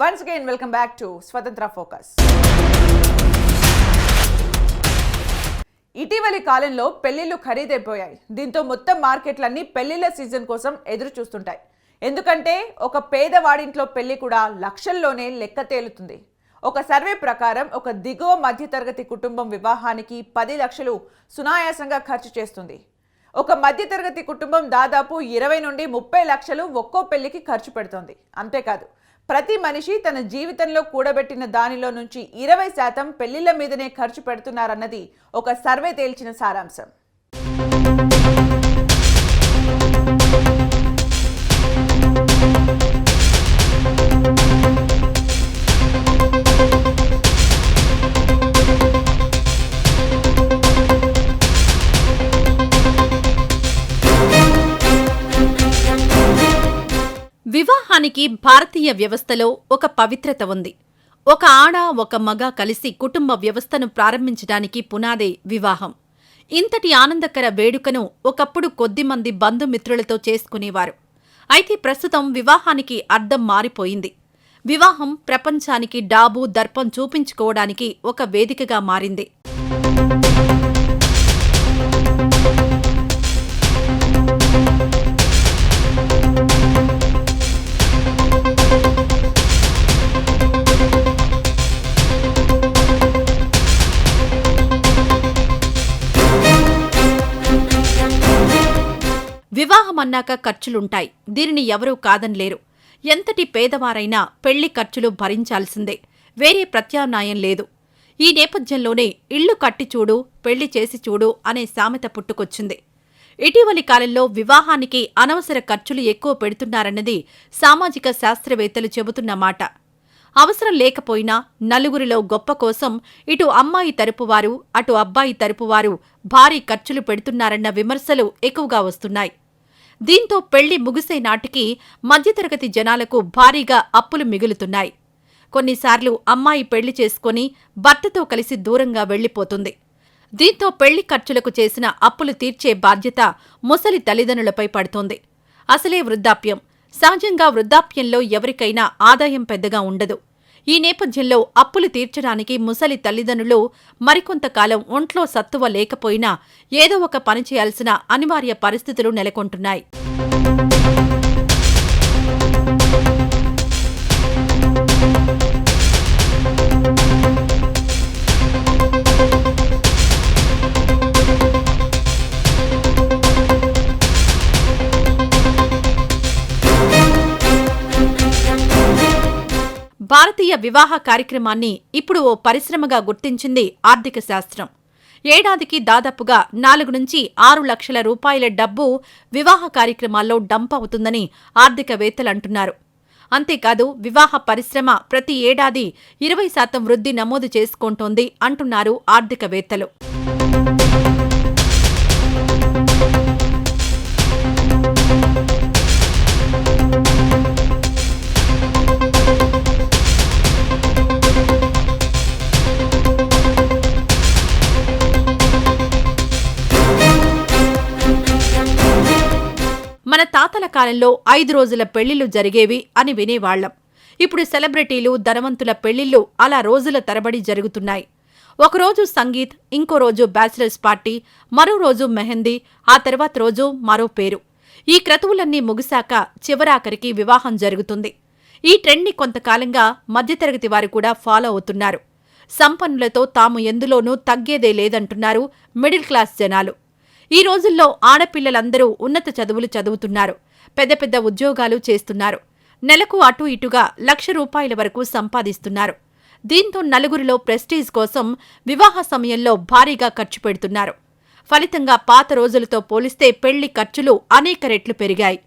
Once again welcome back to Swatantra focus ఇటీవలి కాలంలో పెళ్ళిళ్ళు ఖరీదైపోయాయి. దీంతో మొత్తం మార్కెట్లన్నీ పెళ్ళిళ్ళ సీజన్ కోసం ఎదురు చూస్తుంటాయి ఎందుకంటే ఒక పేదవాడింట్లో పెళ్ళి కూడా లక్షల్లోనే లెక్క తేలుతుంది. ఒక సర్వే ప్రకారం ఒక దిగువ మధ్యతరగతి కుటుంబం వివాహానికి పది లక్షలు సునాయాసంగా ఖర్చు చేస్తుంది. ఒక మధ్యతరగతి కుటుంబం దాదాపు ఇరవై నుండి ముప్పై లక్షలు ఒక్కో పెళ్ళికి ఖర్చు పెడుతోంది. అంతేకాదు ప్రతి మనిషి తన జీవితంలో కూడబెట్టిన దానిలో నుంచి ఇరవై శాతం పెళ్ళిళ్ళ మీదనే ఖర్చు పెడుతున్నారన్నది ఒక సర్వే తేల్చిన సారాంశం. వివాహానికి భారతీయ వ్యవస్థలో ఒక పవిత్రత ఉంది. ఒక ఆడ ఒక మగ కలిసి కుటుంబ వ్యవస్థను ప్రారంభించడానికి పునాదే వివాహం. ఇంతటి ఆనందకర వేడుకను ఒకప్పుడు కొద్దిమంది బంధుమిత్రులతో చేసుకునేవారు. అయితే ప్రస్తుతం వివాహానికి అర్థం మారిపోయింది. వివాహం ప్రపంచానికి డాబు దర్పం చూపించుకోవడానికి ఒక వేదికగా మారింది. వివాహం అన్నాక ఖర్చులుంటాయి. దీనిని ఎవరూ కాదనలేరు. ఎంతటి పేదవారైనా పెళ్ళి ఖర్చులు భరించాల్సిందే. వేరే ప్రత్యామ్నాయం లేదు. ఈ నేపథ్యంలోనే ఇళ్ళు కట్టి చూడు పెళ్ళి చేసి చూడు అనే సామెత పుట్టుకొచ్చింది. ఇటీవలి కాలంలో వివాహానికి అనవసర ఖర్చులు ఎక్కువ పెడుతున్నారన్నది సామాజిక శాస్త్రవేత్తలు చెబుతున్న మాట. అవసరం లేకపోయినా నలుగురిలో గొప్ప కోసం ఇటు అమ్మాయి తరపువారు అటు అబ్బాయి తరపువారు భారీ ఖర్చులు పెడుతున్నారన్న విమర్శలు ఎక్కువగా వస్తున్నాయి. దీంతో పెళ్ళి ముగిసే నాటికి మధ్యతరగతి జనాలకు భారీగా అప్పులు మిగులుతున్నాయి. కొన్నిసార్లు అమ్మాయి పెళ్ళి చేసుకుని భర్తతో కలిసి దూరంగా వెళ్ళిపోతుంది దీంతో పెళ్ళి ఖర్చులకు చేసిన అప్పులు తీర్చే బాధ్యత ముసలి తల్లిదండ్రులపై పడుతోంది. అసలే వృద్ధాప్యం. సహజంగా వృద్ధాప్యంలో ఎవరికైనా ఆదాయం పెద్దగా ఉండదు. ఈ నేపథ్యంలో అప్పులు తీర్చడానికి ముసలి తల్లిదండ్రులు మరికొంతకాలం ఒంట్లో సత్తువ లేకపోయినా ఏదో ఒక పని చేయాల్సిన అనివార్య పరిస్థితులు నెలకొంటున్నాయి. వివాహ కార్యక్రమాన్ని ఇప్పుడు ఓ పరిశ్రమగా గుర్తించింది ఆర్థిక శాస్త్రం. ఏడాదికి దాదాపుగా నాలుగు నుంచి ఆరు లక్షల రూపాయల డబ్బు వివాహ కార్యక్రమాల్లో డంప్ అవుతుందని ఆర్థికవేత్తలంటున్నారు. అంతేకాదు వివాహ పరిశ్రమ ప్రతి ఏడాది ఇరవై శాతం వృద్ధి నమోదు చేసుకుంటోంది అంటున్నారు ఆర్థికవేత్తలు. మన కాలంలో ఐదు రోజుల పెళ్ళిళ్ళు జరిగేవి అని వినేవాళ్ళం ఇప్పుడు సెలబ్రిటీలు ధనవంతుల పెళ్ళిళ్ళు అలా రోజుల తరబడి జరుగుతున్నాయి. ఒకరోజు సంగీత్ ఇంకో రోజు బ్యాచిలర్స్ పార్టీ మరో రోజు మెహందీ ఆ తర్వాత రోజు మరో పేరు. ఈ క్రతువులన్నీ ముగిశాక చివరాఖరికి వివాహం జరుగుతుంది. ఈ ట్రెండ్ని కొంతకాలంగా మధ్యతరగతి వారు కూడా ఫాలో అవుతున్నారు. సంపన్నులతో తాము ఎందులోనూ తగ్గేదే లేదంటున్నారు మిడిల్ క్లాస్ జనాలు. ఈ రోజుల్లో ఆడపిల్లలందరూ ఉన్నత చదువులు చదువుతున్నారు. పెద్ద పెద్ద ఉద్యోగాలు చేస్తున్నారు. నెలకు అటు ఇటుగా లక్ష రూపాయల వరకు సంపాదిస్తున్నారు. దీంతో నలుగురిలో ప్రెస్టీజ్ కోసం వివాహ సమయంలో భారీగా ఖర్చు పెడుతున్నారు. ఫలితంగా పాత రోజులతో పోలిస్తే పెళ్ళి ఖర్చులు అనేక రెట్లు పెరిగాయి.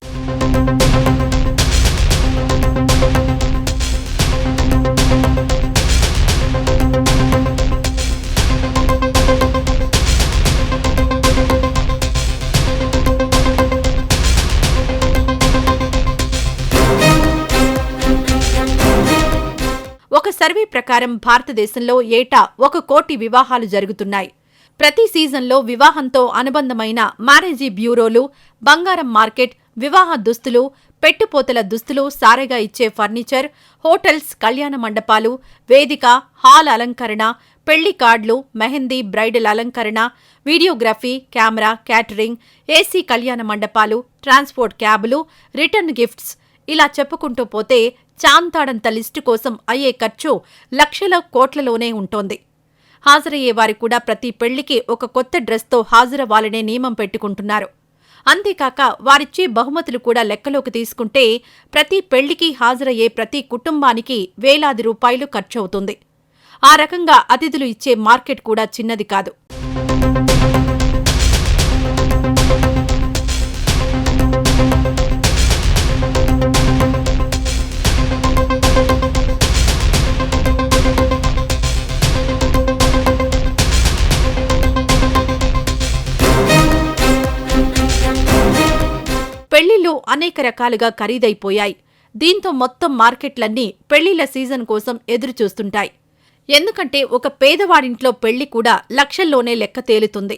ప్రకారం భారతదేశంలో ఏటా ఒక కోటి వివాహాలు జరుగుతున్నాయి. ప్రతి సీజన్లో వివాహంతో అనుబంధమైన మ్యారేజీ బ్యూరోలు బంగారం మార్కెట్ వివాహ దుస్తులు పెట్టుపోతల దుస్తులు సారెగా ఇచ్చే ఫర్నిచర్ హోటల్స్ కళ్యాణ మండపాలు వేదిక హాల్ అలంకరణ పెళ్ళి కార్డులు మెహందీ బ్రైడల్ అలంకరణ వీడియోగ్రఫీ కెమెరా క్యాటరింగ్ ఏసీ కళ్యాణ మండపాలు ట్రాన్స్పోర్ట్ క్యాబులు రిటర్న్ గిఫ్ట్స్ ఇలా చెప్పుకుంటూ పోతే చాంతాడంత లిస్టు కోసం అయ్యే ఖర్చు లక్షల కోట్లలోనే ఉంటోంది. హాజరయ్యే వారి కూడా ప్రతి పెళ్ళికి ఒక కొత్త డ్రెస్తో హాజరవ్వాలనే నియమం పెట్టుకుంటున్నారు. అంతేకాక వారిచ్చే బహుమతులు కూడా లెక్కలోకి తీసుకుంటే ప్రతి పెళ్ళికి హాజరయ్యే ప్రతి కుటుంబానికి వేలాది రూపాయలు ఖర్చవుతుంది. ఆ రకంగా అతిథులు ఇచ్చే మార్కెట్ కూడా చిన్నది కాదు. అనేక రకాలుగా ఖరీదైపోయాయి. దీంతో మొత్తం మార్కెట్లన్నీ పెళ్ళిళ్ళ సీజన్ కోసం ఎదురుచూస్తుంటాయి. ఎందుకంటే ఒక పేదవాడింట్లో పెళ్ళి కూడా లక్షల్లోనే లెక్క తేలుతుంది.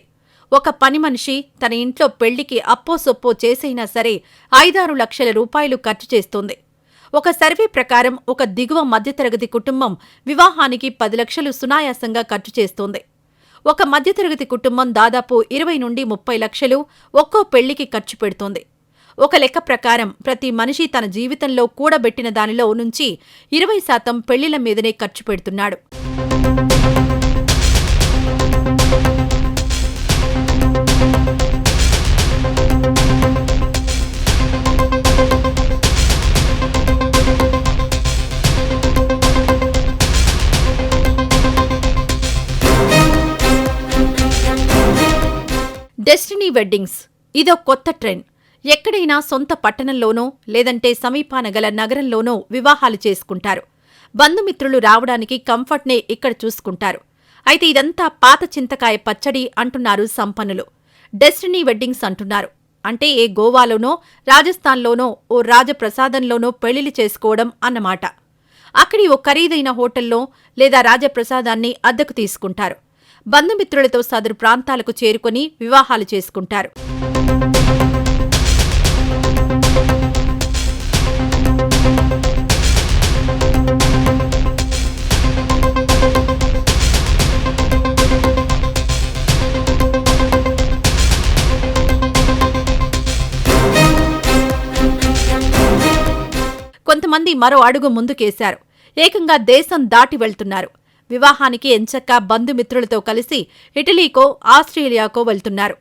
ఒక పని మనిషి తన ఇంట్లో పెళ్ళికి అప్పో సొప్పో చేసైనా సరే ఐదారు లక్షల రూపాయలు ఖర్చు చేస్తుంది. ఒక సర్వే ప్రకారం ఒక దిగువ మధ్యతరగతి కుటుంబం వివాహానికి పది లక్షలు సునాయాసంగా ఖర్చు చేస్తోంది. ఒక మధ్యతరగతి కుటుంబం దాదాపు ఇరవై నుండి ముప్పై లక్షలు ఒక్కో పెళ్ళికి ఖర్చు పెడుతోంది. ఒక లెక్క ప్రకారం ప్రతి మనిషి తన జీవితంలో కూడబెట్టిన దానిలో నుంచి ఇరవై శాతం పెళ్ళిల మీదనే ఖర్చు పెడుతున్నాడు. డెస్టినీ వెడ్డింగ్స్ ఇదో కొత్త ట్రెండ్. ఎక్కడైనా సొంత పట్టణంలోనో లేదంటే సమీపాన గల నగరంలోనో వివాహాలు చేసుకుంటారు. బంధుమిత్రులు రావడానికి కంఫర్ట్నే ఇక్కడ చూసుకుంటారు. అయితే ఇదంతా పాత చింతకాయ పచ్చడి అంటున్నారు సంపన్నులు. డెస్టినీ వెడ్డింగ్స్ అంటున్నారు. అంటే ఏ గోవాలోనో రాజస్థాన్లోనో ఓ రాజప్రసాదంలోనో పెళ్ళిళ్ళు చేసుకోవడం అన్నమాట. అక్కడి ఓ ఖరీదైన హోటల్లో లేదా రాజప్రసాదాన్ని అద్దెకు తీసుకుంటారు. బంధుమిత్రులతో సదరు ప్రాంతాలకు చేరుకొని వివాహాలు చేసుకుంటారు. మంది మరో అడుగు ముందుకేశారు. ఏకంగా దేశం దాటి వెళ్తున్నారు. వివాహానికి ఎంచక్కా బంధుమిత్రులతో కలిసి ఇటలీకో ఆస్ట్రేలియాకో వెళ్తున్నారు.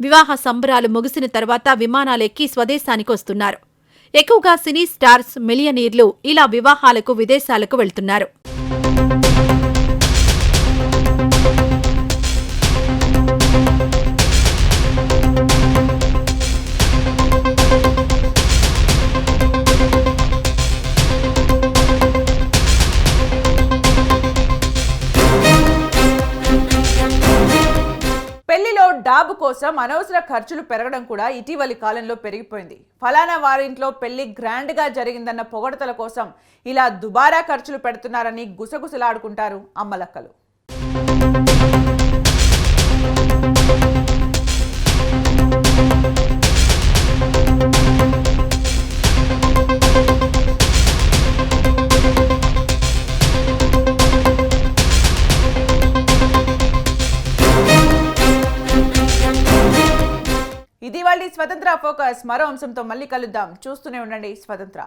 వివాహ సంబరాలు ముగిసిన తర్వాత విమానాలెక్కి స్వదేశానికి వస్తున్నారు. ఎక్కువగా సినీ స్టార్స్ మిలియనీర్లు ఇలా వివాహాలకు విదేశాలకు వెళ్తున్నారు. పెళ్ళిలో కోసం అనవసర ఖర్చులు పెరగడం కూడా ఇటీవలి కాలంలో పెరిగిపోయింది. ఫలానా వారింట్లో పెళ్ళి గ్రాండ్గా జరిగిందన్న పొగడతల కోసం ఇలా దుబారా ఖర్చులు పెడుతున్నారని గుసగుసలాడుకుంటారు అమ్మలక్కలు. స్వతంత్ర ఫోకస్ మరో అంశంతో మళ్ళీ కలుద్దాం. చూస్తూనే ఉండండి స్వతంత్ర.